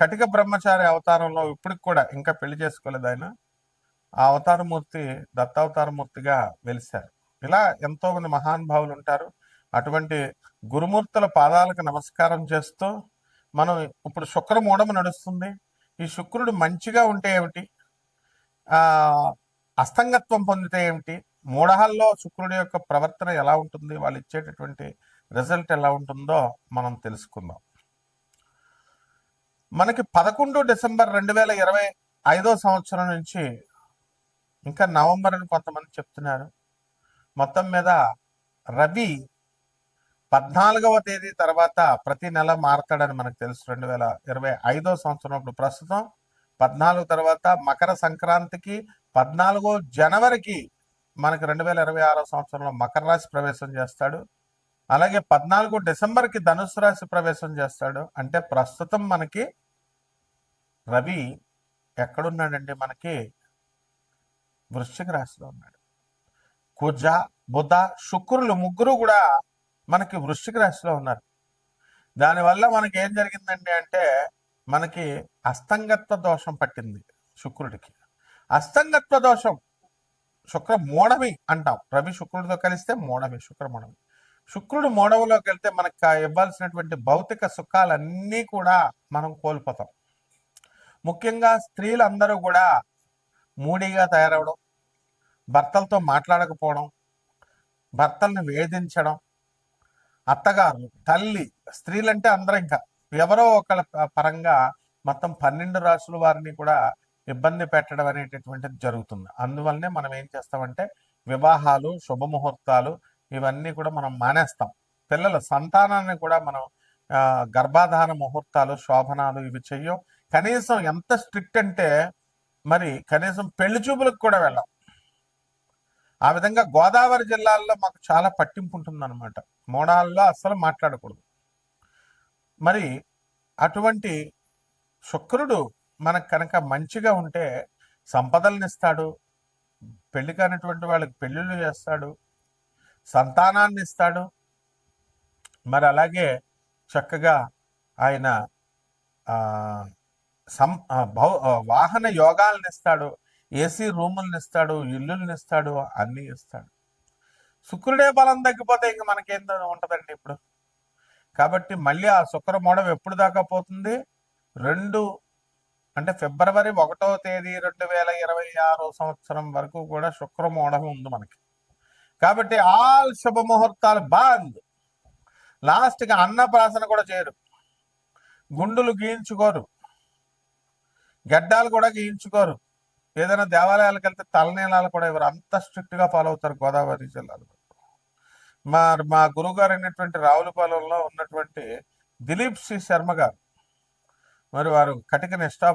కటిక బ్రహ్మచారి అవతారంలో ఇప్పటికి కూడా ఇంకా పెళ్ళి చేసుకోలేదు ఆయన. ఆ అవతారమూర్తి దత్తావతారమూర్తిగా వెలిశారు. ఇలా ఎంతో మంది మహానుభావులు ఉంటారు. అటువంటి గురుమూర్తుల పాదాలకు నమస్కారం చేస్తూ మనం ఇప్పుడు శుక్ర మూఢము నడుస్తుంది. ఈ శుక్రుడు మంచిగా ఉంటే ఏమిటి? ఆ అస్తంగత్వం పొందితే ఏమిటి? మూఢహాల్లో శుక్రుడి యొక్క ప్రవర్తన ఎలా ఉంటుంది? వాళ్ళు ఇచ్చేటటువంటి రిజల్ట్ ఎలా ఉంటుందో మనం తెలుసుకుందాం. మనకి పదకొండు డిసెంబర్ రెండు వేల ఇరవై ఐదో సంవత్సరం నుంచి ఇంకా నవంబర్ అని కొంతమంది చెప్తున్నారు. మొత్తం మీద రవి పద్నాలుగవ తేదీ తర్వాత ప్రతి నెల మారతాడని మనకు తెలుసు. రెండు వేల ఇరవై ఐదో సంవత్సరం ఇప్పుడు ప్రస్తుతం పద్నాలుగు తర్వాత మకర సంక్రాంతికి పద్నాలుగో జనవరికి మనకి రెండు వేల ఇరవై ఆరో సంవత్సరంలో మకర రాశి ప్రవేశం చేస్తాడు. అలాగే పద్నాలుగు డిసెంబర్కి ధనుసు రాశి ప్రవేశం చేస్తాడు. అంటే ప్రస్తుతం మనకి రవి ఎక్కడున్నాడండి మనకి? వృశ్చిక రాశిలో ఉన్నాడు. కుజ బుధ శుక్రులు ముగ్గురు కూడా మనకి వృశ్చిక రాశిలో ఉన్నారు. దానివల్ల మనకి ఏం జరిగిందండి అంటే మనకి అస్తంగత్వ దోషం పట్టింది శుక్రుడికి. అస్తంగత్వ దోషం శుక్ర మూఢమి అంటాం. రవి శుక్రుడితో కలిస్తే మూఢమి శుక్ర మూఢమి శుక్రుడు మూఢములోకి వెళ్తే మనకు ఇవ్వాల్సినటువంటి భౌతిక సుఖాలన్నీ కూడా మనం కోల్పోతాం. ముఖ్యంగా స్త్రీలందరూ కూడా మూడీగా తయారవడం భర్తలతో మాట్లాడకపోవడం భర్తల్ని వేధించడం అత్తగారు తల్లి స్త్రీలంటే అందరూ ఇంకా. ఎవరో ఒకళ్ళ పరంగా మొత్తం పన్నెండు రాసుల వారిని కూడా ఇబ్బంది పెట్టడం అనేటటువంటిది జరుగుతుంది. అందువల్లనే మనం ఏం చేస్తామంటే వివాహాలు శుభముహూర్తాలు ఇవన్నీ కూడా మనం మానేస్తాం. పిల్లల సంతానాన్ని కూడా మనం ఆ, గర్భాధాన ముహూర్తాలు శోభనాలు ఇవి చెయ్యం. కనీసం ఎంత స్ట్రిక్ట్ అంటే మరి కనీసం పెళ్ళి చూపులకు కూడా వెళ్ళాం. ఆ విధంగా గోదావరి జిల్లాల్లో మాకు చాలా పట్టింపు ఉంటుందన్నమాట. మోడాల్లో అస్సలు మాట్లాడకూడదు. మరి అటువంటి శుక్రుడు మనకు కనుక మంచిగా ఉంటే సంపదలను ఇస్తాడు పెళ్ళి కానటువంటి వాళ్ళకి పెళ్ళిళ్ళు చేస్తాడు సంతానాన్ని ఇస్తాడు మరి అలాగే చక్కగా ఆయన సం భౌ వాహన యోగాలను ఇస్తాడు ఏసీ రూములను ఇస్తాడు ఇల్లులను ఇస్తాడు అన్నీ ఇస్తాడు. శుక్రుడే బలం తగ్గిపోతే ఇంక మనకేం ఉంటుందండి ఇప్పుడు. కాబట్టి మళ్ళీ ఆ శుక్ర మోడం ఎప్పుడు దాకా పోతుంది? రెండు అంటే ఫిబ్రవరి ఒకటో తేదీ రెండు వేల ఇరవై ఆరో సంవత్సరం వరకు కూడా శుక్ర మోడం ఉంది మనకి. కాబట్టి ఆల్ శుభ ముహూర్తాలు బంద్ లాస్ట్గా అన్నప్రాసన కూడా చేయరు. గుండులు గీయించుకోరు. గడ్డాలు కూడా గీయించుకోరు. ఏదైనా దేవాలయాలకు వెళ్తే తలనీలాలు కూడా ఇవ్వరు. అంత స్ట్రిక్ట్గా ఫాలో అవుతారు గోదావరి జిల్లాలో. మా మా గురుగారు అయినటువంటి రావులపాలెంలో ఉన్నటువంటి దిలీప్ సి శర్మ గారు. మరి వారు కటిక నిష్టా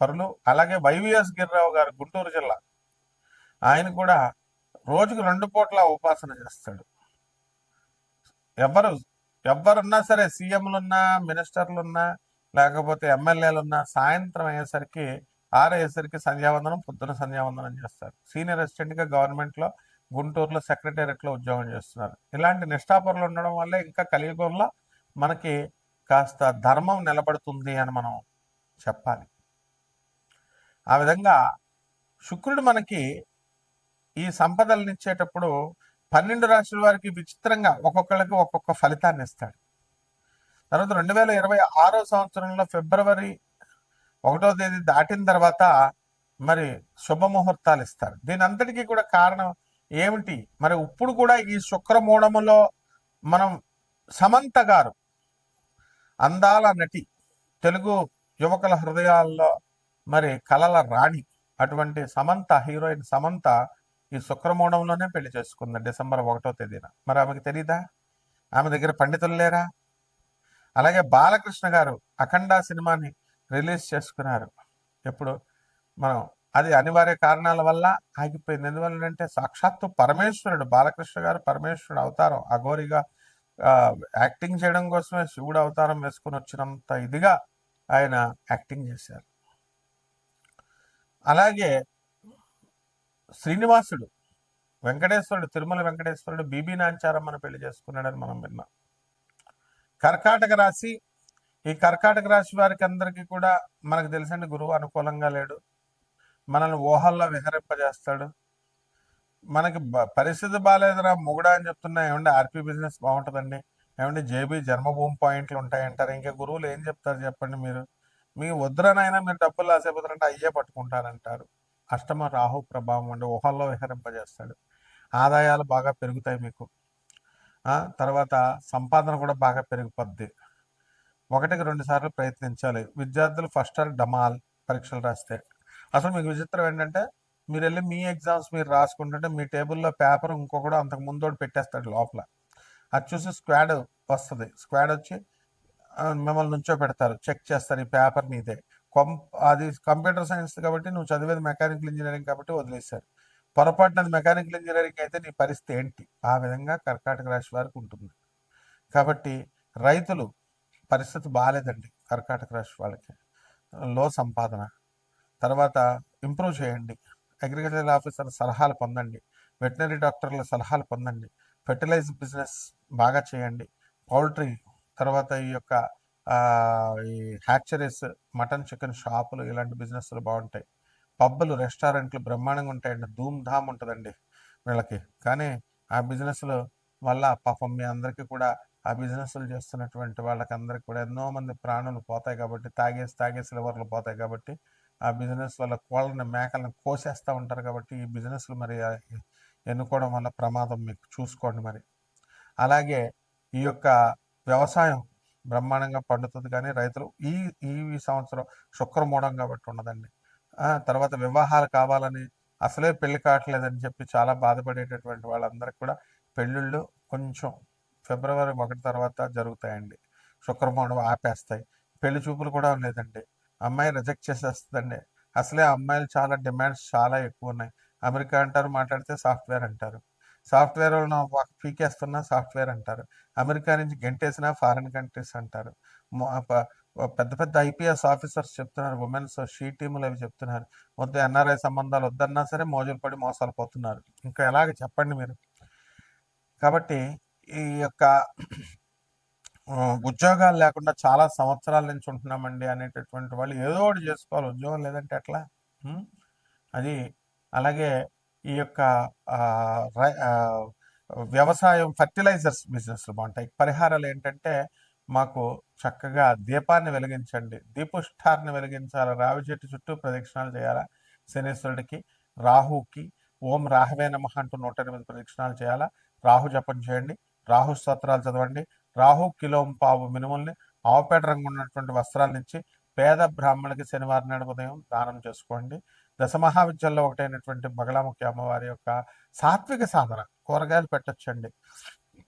పరులు. అలాగే వైవిఎస్ గిరిరావు గారు గుంటూరు జిల్లా. ఆయన కూడా రోజుకు రెండు పూట్ల ఉపాసన చేస్తాడు. ఎవరు ఎవరున్నా సరే సీఎంలు ఉన్నా మినిస్టర్లు ఉన్నా లేకపోతే ఎమ్మెల్యేలు ఉన్నా సాయంత్రం అయ్యేసరికి ఆరయ్యేసరికి సంధ్యావందనం పొద్దున సంధ్యావందనం చేస్తారు. సీనియర్ అసిస్టెంట్గా గవర్నమెంట్లో గుంటూరులో సెక్రటేరియట్లో ఉద్యోగం చేస్తున్నారు. ఇలాంటి నిష్ఠాపరులు ఉండడం వల్ల ఇంకా కలియుగంలో మనకి కాస్త ధర్మం నిలబడుతుంది అని మనం చెప్పాలి. ఆ విధంగా శుక్రుడు మనకి ఈ సంపదలను ఇచ్చేటప్పుడు పన్నెండు రాశుల వారికి విచిత్రంగా ఒక్కొక్కళ్ళకి ఒక్కొక్క ఫలితాన్ని ఇస్తాడు. తర్వాత రెండు వేల ఇరవై ఆరో సంవత్సరంలో ఫిబ్రవరి ఒకటో తేదీ దాటిన తర్వాత మరి శుభముహూర్తాలు ఇస్తారు. దీని అంతటికీ కూడా కారణం ఏమిటి? మరి ఇప్పుడు కూడా ఈ శుక్రమూఢములో మనం సమంత గారు అందాల నటి తెలుగు యువకుల హృదయాల్లో మరి కలల రాణి అటువంటి సమంత హీరోయిన్ సమంత ఈ శుక్రమూఢంలోనే పెళ్ళి చేసుకుంది డిసెంబర్ ఒకటో తేదీన. మరి ఆమెకు తెలీదా? ఆమె దగ్గర పండితులు లేరా? అలాగే బాలకృష్ణ గారు అఖండ సినిమాని రిలీజ్ చేసుకున్నారు. ఎప్పుడు? మనం అది అనివార్య కారణాల వల్ల ఆగిపోయింది. ఎందువల్లంటే సాక్షాత్తు పరమేశ్వరుడు బాలకృష్ణ గారు పరమేశ్వరుడు అవతారం అఘోరిగా యాక్టింగ్ చేయడం కోసమే శివుడు అవతారం వేసుకుని వచ్చినంత ఇదిగా ఆయన యాక్టింగ్ చేశారు. అలాగే శ్రీనివాసుడు వెంకటేశ్వరుడు తిరుమల వెంకటేశ్వరుడు బీబీ నాంచారమ్మను పెళ్ళి చేసుకున్నాడని మనం విన్నాం. కర్కాటక రాశి ఈ కర్కాటక రాశి వారికి అందరికీ కూడా మనకు తెలిసండి గురువు అనుకూలంగా లేడు. మనల్ని ఊహల్లో విహరింపజేస్తాడు. మనకి పరిస్థితి బాగాలేదురా మొగుడా అని చెప్తున్నా ఏమండి ఆర్పీ బిజినెస్ బాగుంటుందండి. ఏమండి జేబీ జన్మభూమి పాయింట్లు ఉంటాయంటారు. ఇంకా గురువులు ఏం చెప్తారు చెప్పండి మీరు? మీ వద్దురనైనా మీరు డబ్బులు రాసేపోతారంటే అయ్యే పట్టుకుంటారంటారు. అష్టమ రాహు ప్రభావం అంటే ఊహల్లో విహరింపజేస్తాడు. ఆదాయాలు బాగా పెరుగుతాయి మీకు. తర్వాత సంపాదన కూడా బాగా పెరిగిపోద్ది. ఒకటికి రెండు సార్లు ప్రయత్నించాలి. విద్యార్థులు ఫస్ట్ ఆర్ డమాల్ పరీక్షలు రాస్తే. అసలు మీకు విచిత్రం ఏంటంటే మీరు వెళ్ళి మీ ఎగ్జామ్స్ మీరు రాసుకుంటుంటే మీ టేబుల్లో పేపర్ ఇంకొకడు అంతకు ముందోడు పెట్టేస్తాడు లోపల. అది చూసి స్క్వాడ్ వస్తుంది. స్క్వాడ్ వచ్చి మిమ్మల్ని నుంచో పెడతారు. చెక్ చేస్తారు ఈ పేపర్ మీదే. అది కంప్యూటర్ సైన్స్ కాబట్టి నువ్వు చదివేది మెకానికల్ ఇంజనీరింగ్ కాబట్టి వదిలేశారు. పొరపాటున అది మెకానికల్ ఇంజనీరింగ్ అయితే నీ పరిస్థితి ఏంటి? ఆ విధంగా కర్కాటక రాశి వారికి ఉంటుంది. కాబట్టి రైతులు పరిస్థితి బాగాలేదండి కర్కాటక రాశి వాళ్ళకి. లో సంపాదన. తర్వాత ఇంప్రూవ్ చేయండి. అగ్రికల్చర్ ఆఫీసర్ సలహాలు పొందండి. వెటనరీ డాక్టర్ల సలహాలు పొందండి. ఫెర్టిలైజర్ బిజినెస్ బాగా చేయండి. పౌల్ట్రీ తర్వాత ఈ యొక్క ఈ హ్యాచరీస్ మటన్ చికెన్ షాపులు ఇలాంటి బిజినెస్లు బాగుంటాయి. పబ్బులు రెస్టారెంట్లు బ్రహ్మాండంగా ఉంటాయండి. ధూమ్ ధామ్ ఉంటుందండి వీళ్ళకి. కానీ ఆ బిజినెస్లు వల్ల పాపం మీ అందరికీ కూడా ఆ బిజినెస్లు చేస్తున్నటువంటి వాళ్ళకి అందరికి కూడా ఎన్నో మంది ప్రాణులు పోతాయి కాబట్టి తాగేసి తాగేసి లివర్లు పోతాయి కాబట్టి ఆ బిజినెస్ వల్ల కోళ్ళని మేకలను కోసేస్తూ ఉంటారు కాబట్టి ఈ బిజినెస్లు మరి ఎన్నుకోవడం వల్ల ప్రమాదం మీకు చూసుకోండి మరి. అలాగే ఈ యొక్క వ్యవసాయం బ్రహ్మాండంగా పండుతుంది కానీ రైతులు ఈ ఈ సంవత్సరం శుక్రమూఢం కాబట్టి ఉండదండి. తర్వాత వివాహాలు కావాలని అసలే పెళ్ళి కావట్లేదని చెప్పి చాలా బాధపడేటటువంటి వాళ్ళందరికీ కూడా పెళ్ళిళ్ళు కొంచెం ఫిబ్రవరి ఒకటి తర్వాత జరుగుతాయండి. శుక్రమూఢం ఆపేస్తాయి. పెళ్ళి చూపులు కూడా లేదండి. అమ్మాయి రిజెక్ట్ చేసేస్తుందండి. అసలే అమ్మాయిలు చాలా డిమాండ్స్ చాలా ఎక్కువ ఉన్నాయి. అమెరికా అంటారు మాట్లాడితే సాఫ్ట్వేర్ అంటారు. సాఫ్ట్వేర్ వాళ్ళని పీకేస్తున్నా సాఫ్ట్వేర్ అంటారు. అమెరికా నుంచి గెంటేసినా ఫారిన్ కంట్రీస్ అంటారు. పెద్ద పెద్ద ఐపీఎస్ ఆఫీసర్స్ చెప్తున్నారు. ఉమెన్స్ షీ టీములు అవి చెప్తున్నారు. మొత్తం ఎన్ఆర్ఐ సంబంధాలు వద్దన్నా సరే మోజులు పడి మోసాలు పోతున్నారు. ఇంకా ఎలాగ చెప్పండి మీరు? కాబట్టి ఈ యొక్క ఉద్యోగాలు లేకుండా చాలా సంవత్సరాల నుంచి ఉంటున్నామండి అనేటటువంటి వాళ్ళు ఏదో ఒకటి చేసుకోవాలి. ఉద్యోగం లేదంటే ఎట్లా? అది అలాగే ఈ యొక్క రై- వ్యవసాయం ఫర్టిలైజర్స్ బిజినెస్ బాగుంటాయి. పరిహారాలు ఏంటంటే మాకు చక్కగా దీపాన్ని వెలిగించండి. దీపుష్ఠాన్ని వెలిగించాలి? రావి చెట్టు చుట్టూ ప్రదక్షిణాలు చేయాలా? శనీశ్వరుడికి రాహుకి ఓం రాహవే నమః అంటూ నూట ఎనిమిది ప్రదక్షిణాలు చేయాలా? రాహు జపం చేయండి. రాహు స్తోత్రాలు చదవండి. రాహు కిలోం పావు మినుముల్ని ఆవుపేట రంగు ఉన్నటువంటి వస్త్రాల నుంచి పేద బ్రాహ్మణులకి శనివారం నాడు ఉదయం దానం చేసుకోండి. దశమహావిద్యల్లో ఒకటైనటువంటి బగలాముఖి అమ్మవారి యొక్క సాత్విక సాధన. కూరగాయలు పెట్టొచ్చండి.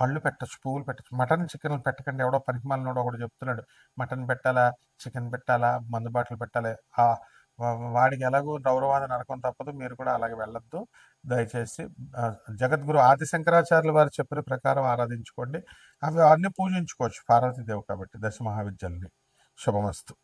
పళ్ళు పెట్టచ్చు పువ్వులు పెట్టచ్చు మటన్ చికెన్లు పెట్టకండి. ఎవడో పనికిమాలినోడు ఒకడు చెప్తున్నాడు మటన్ పెట్టాలా చికెన్ పెట్టాలా మందు బాటలు పెట్టాలి? ఆ వాడికి ఎలాగో గౌరవాన్ని నరకం తప్పదు. మీరు కూడా అలాగే వెళ్ళొద్దు. దయచేసి జగద్గురు ఆది శంకరాచార్యులు వారు చెప్పిన ప్రకారం ఆరాధించుకోండి. అవి అన్ని పూజించుకోవచ్చు పార్వతీదేవి కాబట్టి దశ మహావిద్యల్ని శుభమస్తు.